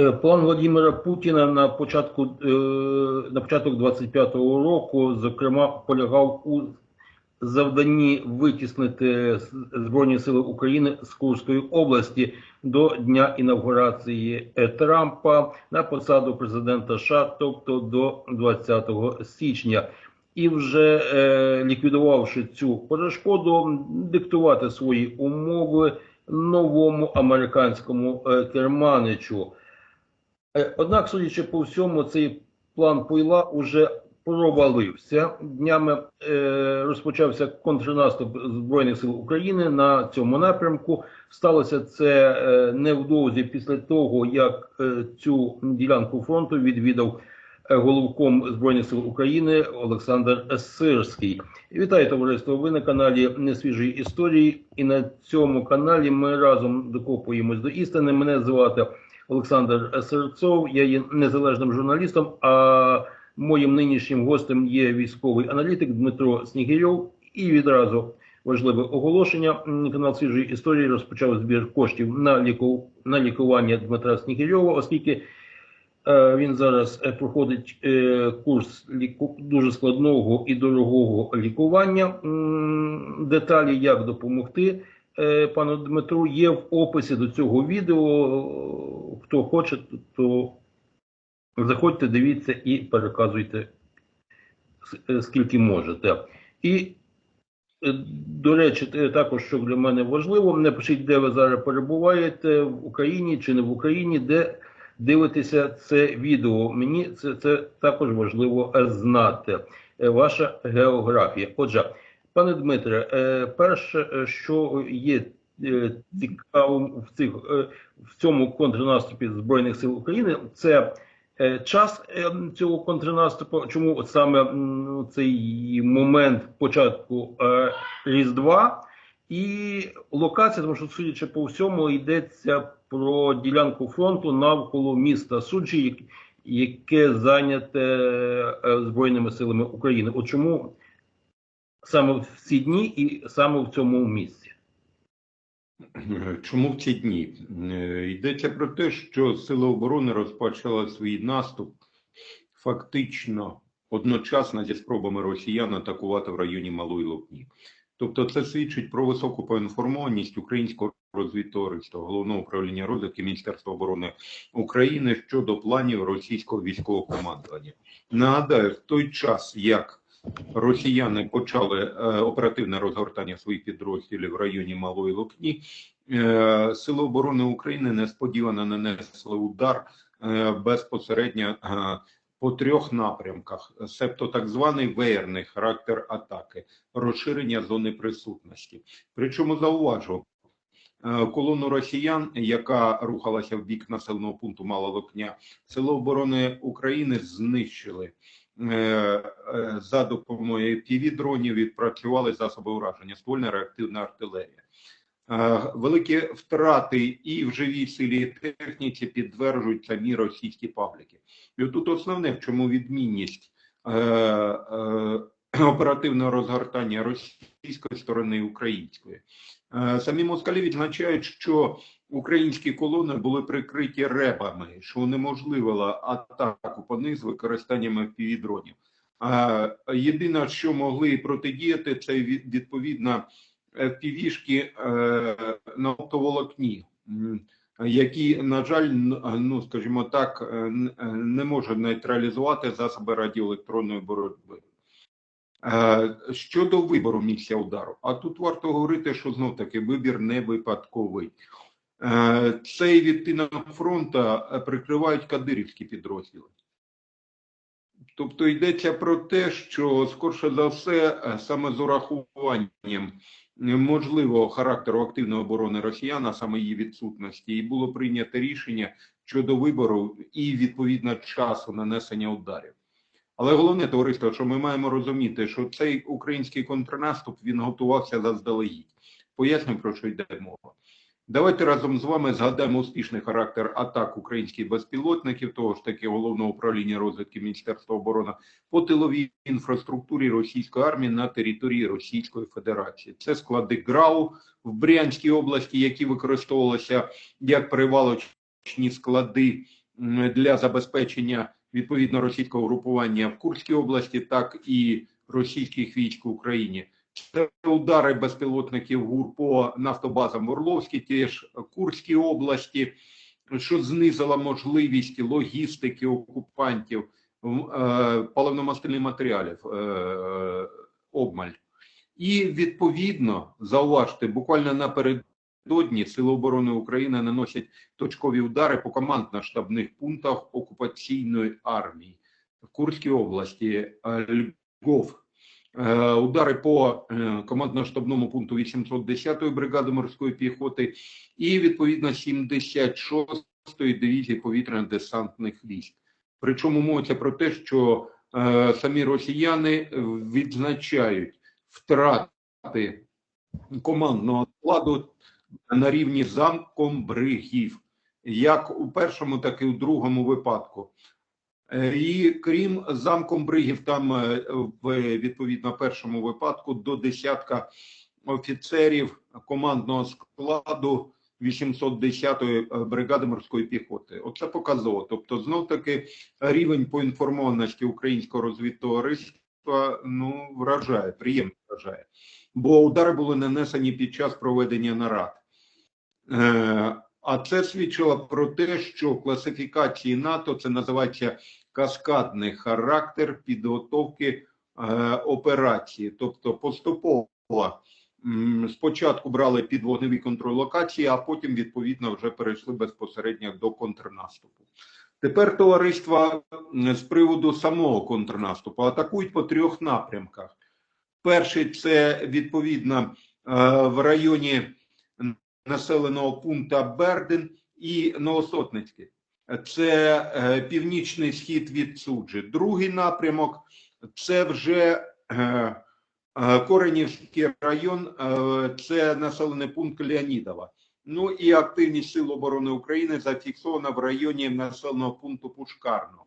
Е, План Владимира Путіна на початку е, на початок 25-го року, зокрема, полягав у завданні витіснити Збройні Сили України з Курської області до дня інавгурації е, Трампа на посаду президента США, тобто до 20 січня. І вже е, ліквідувавши цю перешкоду, диктувати свої умови новому американському керманичу. Е, Однак, судячи по всьому, цей план Пойла уже провалився. Днями е, розпочався контрнаступ Збройних сил України на цьому напрямку. Сталося це е, невдовзі після того, як е, цю ділянку фронту відвідав е, головком Збройних сил України Олександр Сирський. Вітаю товариство! Ви на каналі Несвіжої історії, і на цьому каналі ми разом докопуємось до істини. Мене звати Олександр Серцов. Я є незалежним журналістом. А моїм нинішнім гостем є військовий аналітик Дмитро Снігирьов. І відразу важливе оголошення. Канал свіжої історії розпочав збір коштів на ліку... на лікування Дмитра Снігирьова, оскільки е, він зараз е, проходить е, курс ліку... дуже складного і дорогого лікування. Деталі, як допомогти пану Дмитру, є в описі до цього відео. Хто хоче, то заходьте, дивіться і переказуйте е, скільки можете. І е, до речі, також що для мене важливо, напишіть, де ви зараз перебуваєте в Україні чи не в Україні, де дивитеся це відео. Мені це, це також важливо е, знати. Е, Ваша географія. Отже, пане Дмитре, е, перше, е, що є е, цікавим в цих в цьому контрнаступі збройних сил України, це час цього контрнаступу. Чому саме цей момент початку Різдва і локація, тому що судячи по всьому, йдеться про ділянку фронту навколо міста Суджі, яке зайняте збройними силами України. От чому саме в ці дні і саме в цьому місці? Чому в ці дні? Е, Йдеться про те, що Сили оборони розпочали свій наступ фактично одночасно зі спробами росіян атакувати в районі Малої Лопні. Тобто це свідчить про високу поінформованість українського розвідтовариства, головного управління розвідки Міністерства оборони України щодо планів російського військового командування. Нагадаю, в той час, як росіяни почали е, оперативне розгортання своїх підрозділів в районі Малої Локні, е, Сили оборони України несподівано нанесли удар е, безпосередньо по трьох напрямках, себто так званий веєрний характер атаки, розширення зони присутності. Причому зауважу. Колону росіян, яка рухалася в бік населеного пункту Мала Локня, Сили оборони України знищили за допомогою півдронів відпрацювали засоби ураження, ствольна реактивна артилерія. Е, Великі втрати і в живій силі техніці підтверджують самі російські пабліки. І тут основне, в чому відмінність е, е, оперативного розгортання російської сторони і української. Е, самі москалі відзначають, що українські колони були прикриті ребами, що унеможливило атаку по них з використанням півдронів. Е, єдине, що могли протидіяти, це від- відповідно півішки на оптоволокні, які, на жаль, ну скажімо так, е, е, не можуть нейтралізувати засоби радіоелектронної боротьби. Е, Щодо вибору місця удару, а тут варто говорити, що знов таки вибір не випадковий. Е, Цей відтинок фронту е, прикривають кадирівські підрозділи. Тобто йдеться про те, що скорше за все, саме з урахуванням можливого характеру активної оборони росіян, а саме її відсутності, і було прийнято рішення щодо вибору і відповідно часу нанесення ударів. Але головне товариство, що ми маємо розуміти, що цей український контрнаступ він готувався заздалегідь. Поясню про що йде мова. Давайте разом з вами згадаємо успішний характер атак українських безпілотників, того ж таки головного управління розвідки Міністерства оборони по тиловій інфраструктурі російської армії на території Російської Федерації. Це склади ГРАУ в Брянській області, які використовувалися як перевалочні склади для забезпечення відповідно російського групування в Курській області, так і російських військ в Україні. Це удари безпілотників ГУР по нафтобазам в Орловській, теж Курській області, що знизило можливість логістики окупантів е, паливно-мастильних матеріалів е, обмаль. І відповідно, зауважте, буквально напередодні Сили оборони України наносять точкові удари по командно-штабних пунктах окупаційної армії в Курській області, е, Львов. Е, Удари по е, командно-штабному пункту 810-ї бригади морської піхоти і відповідно 76-ї дивізії повітряно-десантних військ. Причому мовиться про те, що самі росіяни відзначають втрати командного складу на рівні замком бригів, як у першому, так і у другому випадку. Е, І крім замком бригів, там е, в відповідно першому випадку до десятка офіцерів командного складу 810-ї бригади морської піхоти. Оце показово. Тобто, знов таки рівень поінформованості українського розвідтовариства ну вражає, приємно вражає. Бо удари були нанесені під час проведення нарад. Е, а це свідчило про те, що класифікації НАТО це називається каскадний характер підготовки е, операції, тобто поступово спочатку брали під вогневий контроль локації, а потім відповідно вже перейшли безпосередньо до контрнаступу. Тепер товариства з приводу самого контрнаступу атакують по трьох напрямках. Перший це відповідно е, в районі населеного пункту Берден і Новосотницьке. Це е, північний схід від суджі. Другий напрямок це вже е, е, Коренівський район, це населений пункт Леонідова. Ну і активність Сил оборони України зафіксована в районі населеного пункту Пушкарного.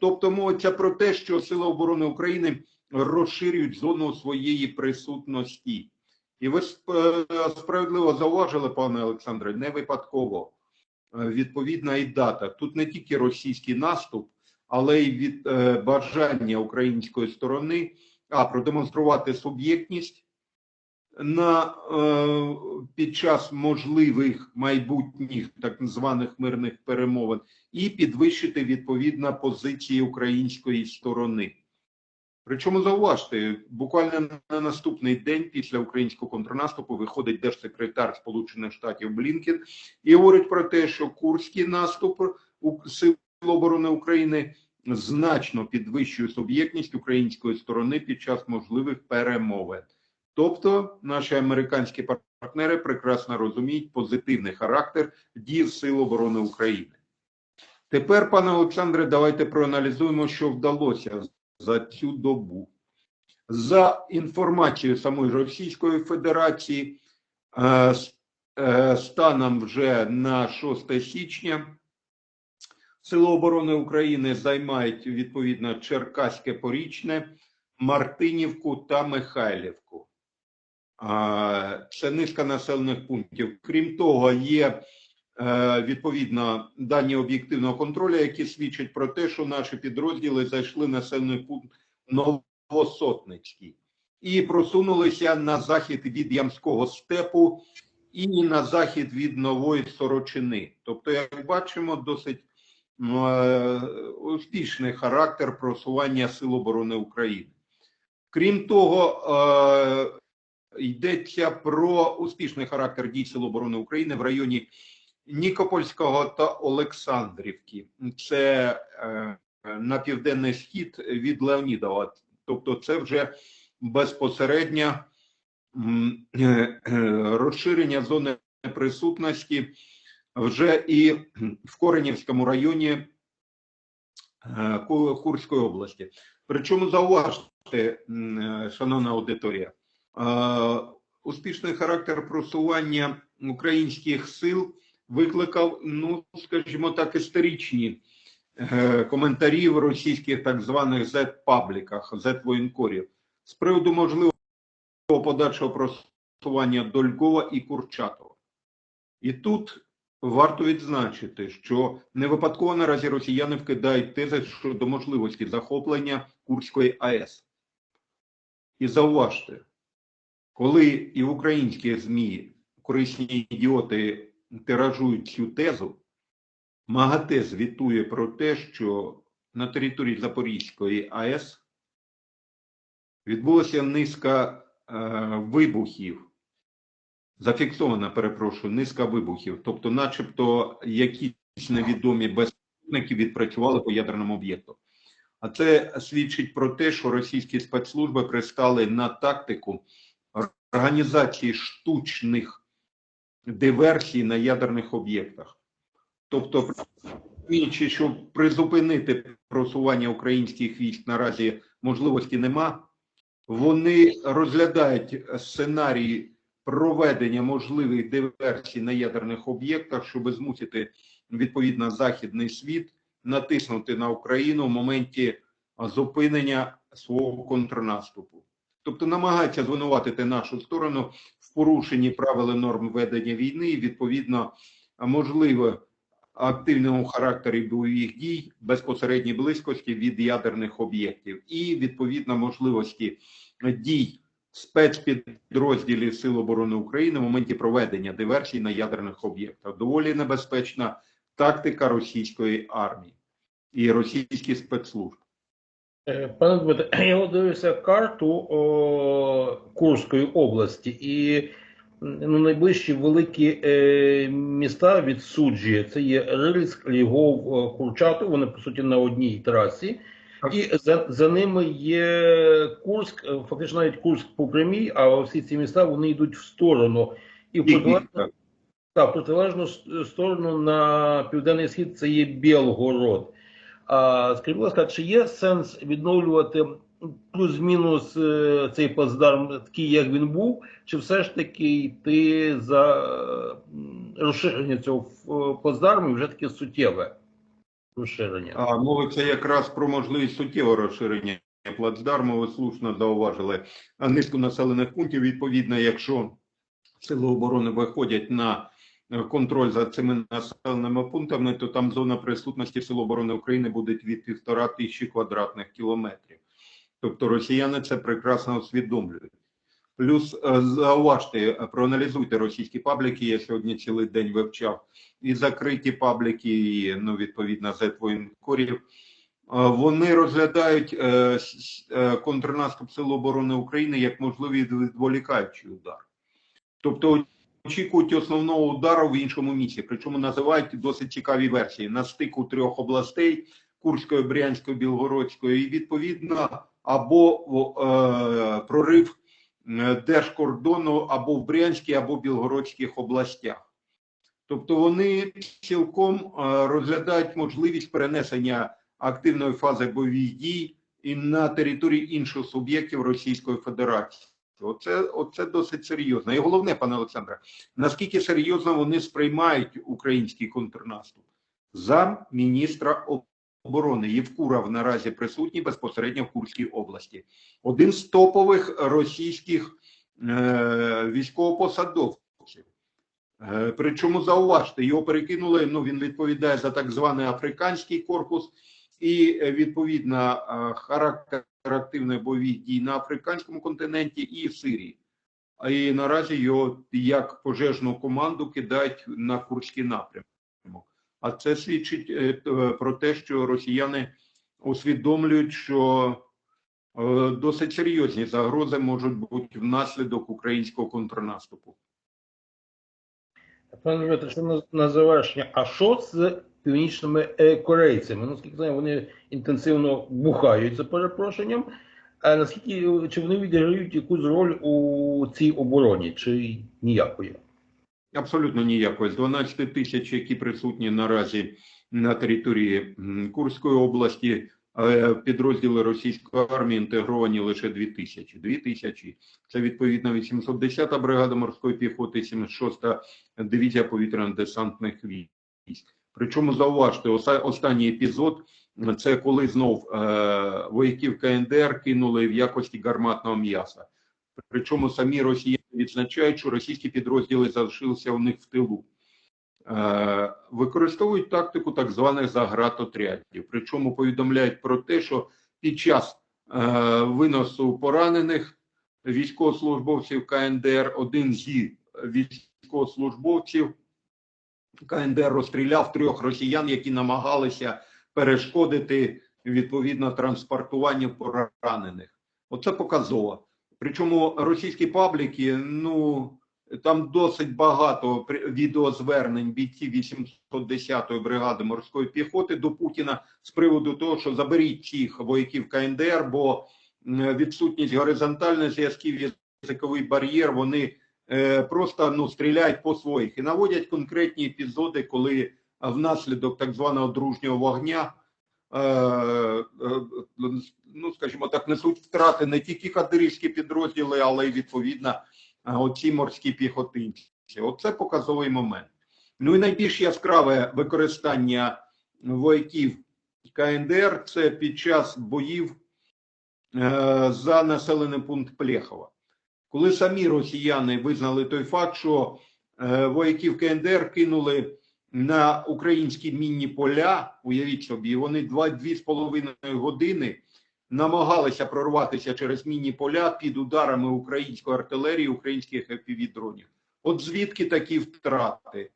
Тобто мовиться про те, що Сили оборони України розширюють зону своєї присутності. І ви е, справедливо зауважили, пане Олександре, не випадково е, відповідна і дата. Тут не тільки російський наступ, але й від е, бажання української сторони а продемонструвати суб'єктність на під час можливих майбутніх так званих мирних перемовин і підвищити відповідно позиції української сторони. Причому зауважте, буквально на наступний день після українського контрнаступу виходить держсекретар Сполучених Штатів Блінкен і говорить про те, що курський наступ Сил оборони України значно підвищує суб'єктність української сторони під час можливих перемовин. Тобто, наші американські партнери прекрасно розуміють позитивний характер дій Сил оборони України. Тепер, пане Олександре, давайте проаналізуємо, що вдалося за цю добу. За інформацією самої Російської Федерації, е, е, станом вже на 6 січня Сили оборони України займають відповідно Черкаське Порічне, Мартинівку та Михайлівку. Це низка населених пунктів. Крім того, є відповідно дані об'єктивного контролю, які свідчать про те, що наші підрозділи зайшли в населений пункт Новосотницький і просунулися на захід від Ямського степу і на захід від Нової Сорочини. Тобто, як бачимо, досить е, успішний характер просування Сил оборони України. Крім того, е, йдеться про успішний характер дій Сил оборони України в районі Нікопольського та Олександрівки. Це е, на південний схід від Леонідова. Тобто, це вже безпосередньо е, е, розширення зони присутності вже і в Коренівському районі е, Курської області. Причому зауважте, е, шановна аудиторія, е, успішний характер просування українських сил викликав, ну скажімо так, історичні е, коментарі в російських так званих Z-пабліках, Z-воєнкорів з приводу можливого подальшого просування до Львова і Курчатова. І тут варто відзначити, що не випадково наразі росіяни вкидають тези щодо можливості захоплення Курської АЕС. І зауважте, коли і в українські ЗМІ корисні ідіоти тиражують цю тезу, МАГАТЕ звітує про те, що на території Запорізької АЕС відбулася низка е, вибухів. Зафіксована, перепрошую, низка вибухів. Тобто, начебто, якісь невідомі безпілотники відпрацювали по ядерному об'єкту. А це свідчить про те, що російські спецслужби пристали на тактику організації штучних диверсій на ядерних об'єктах. Тобто, розуміючи, що призупинити просування українських військ наразі можливості нема, вони розглядають сценарії проведення можливих диверсій на ядерних об'єктах, щоб змусити відповідно західний світ натиснути на Україну в моменті зупинення свого контрнаступу. Тобто намагаються звинуватити нашу сторону в порушенні правил норм ведення війни і відповідно можливо активному характері бойових дій безпосередній близькості від ядерних об'єктів і відповідно можливості дій спецпідрозділів Сил оборони України в моменті проведення диверсій на ядерних об'єктах. Доволі небезпечна тактика російської армії і російських спецслужб. Е, Пане Дмитре, я дивився карту о, Курської області, і ну, найближчі великі е, міста від Суджі це є Рильськ, Львов, е, Курчатов, вони по суті на одній трасі. Так. І за, за ними є Курськ, е, фактично навіть Курськ по прямій, а всі ці міста вони йдуть в сторону. І в протилежну, так, в протилежну сторону на південний схід це є Білгород. Скажіть, будь чи є сенс відновлювати плюс-мінус е, цей плацдарм такий, як він був, чи все ж таки йти за розширення цього е, плацдарму вже таке суттєве розширення? А мовиться якраз про можливість суттєвого розширення плацдарму. Ви слушно зауважили низку населених пунктів. Відповідно, якщо сили оборони виходять на контроль за цими населеними пунктами, то там зона присутності Сил оборони України буде від півтора тисячі квадратних кілометрів. Тобто росіяни це прекрасно усвідомлюють. Плюс е, зауважте, е, проаналізуйте російські пабліки. Я сьогодні цілий день вивчав і закриті пабліки, і ну відповідно зетвоєнкорів. Вони розглядають е, с- е, контрнаступ Сил оборони України як можливий відволікаючий удар. Тобто очікують основного удару в іншому місці. Причому називають досить цікаві версії на стику трьох областей Курської, Брянської, Білгородської, і відповідно або е, прорив держкордону або в Брянській, або Білгородських областях. Тобто вони цілком е, розглядають можливість перенесення активної фази бойових дій і на території інших суб'єктів Російської Федерації. Оце, оце досить серйозно. І головне, пане Олександре, наскільки серйозно вони сприймають український контрнаступ? Зам міністра оборони Євкуров наразі присутній безпосередньо в Курській області. Один з топових російських е, військовопосадовців. Е, Причому зауважте, його перекинули. Ну він відповідає за так званий африканський корпус, і е, відповідно е, характер активних бойових дій на африканському континенті і в Сирії. І наразі його як пожежну команду кидають на Курський напрямок. А це свідчить е, про те, що росіяни усвідомлюють, що е, досить серйозні загрози можуть бути внаслідок українського контрнаступу. Пане Дмитре, що на, а що з північними корейцями? Ну, Наскільки знаю, вони інтенсивно бухають за перепрошенням. А наскільки чи вони відіграють якусь роль у цій обороні, чи ніякої? Абсолютно ніякої. З 12 тисяч, які присутні наразі на території Курської області, е, підрозділи російської армії інтегровані лише 2 тисячі. 2 тисячі. Це відповідно 810-та бригада морської піхоти, 76-та дивізія повітряно-десантних військ. Причому зауважте, останній епізод – це коли знов е, вояків КНДР кинули в якості гарматного м'яса. Причому самі росіяни відзначають, що російські підрозділи залишилися у них в тилу. е, використовують тактику так званих загратотрядів. Причому повідомляють про те, що під час е, виносу поранених військовослужбовців КНДР один зі військовослужбовців КНДР розстріляв трьох росіян, які намагалися перешкодити відповідно транспортуванню поранених. Оце показово. Причому російські пабліки, ну там досить багато відеозвернень бійців 810-ї бригади морської піхоти до Путіна з приводу того, що заберіть цих вояків КНДР, бо відсутність горизонтальних зв'язків, язиковий бар'єр, вони просто ну, стріляють по своїх і наводять конкретні епізоди, коли внаслідок так званого дружнього вогня, е, е, ну скажімо так, несуть втрати не тільки кадирівські підрозділи, але й відповідно оці морські піхотинці. Оце показовий момент. Ну і найбільш яскраве використання вояків КНДР це під час боїв е, за населений пункт Плєхова. Коли самі росіяни визнали той факт, що е, вояків КНДР кинули на українські мінні поля, уявіть собі, вони два-дві з половиною години намагалися прорватися через мінні поля під ударами української артилерії, українських FPV-дронів. От звідки такі втрати?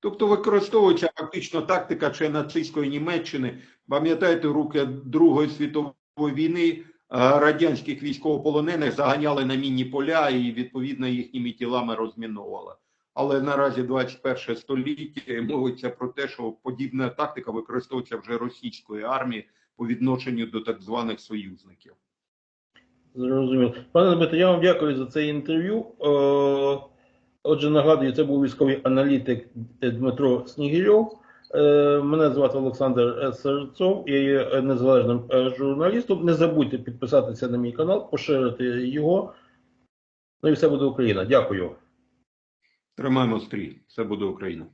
Тобто використовується фактично тактика ще нацистської Німеччини. Пам'ятаєте, руки Другої світової війни радянських військовополонених заганяли на мінні поля і відповідно їхніми тілами розміновували. Але наразі 21 століття мовиться про те, що подібна тактика використовується вже російською армією по відношенню до так званих союзників. Зрозуміло. Пане Дмитро, я вам дякую за це інтерв'ю. Е, Отже, нагадую, це був військовий аналітик Дмитро Снігирьов. Е, Мене звати Олександр Серцов, я є незалежним е, журналістом. Не забудьте підписатися на мій канал, поширити його. Ну і все буде Україна. Дякую. Тримаємо стрій. Все буде Україна.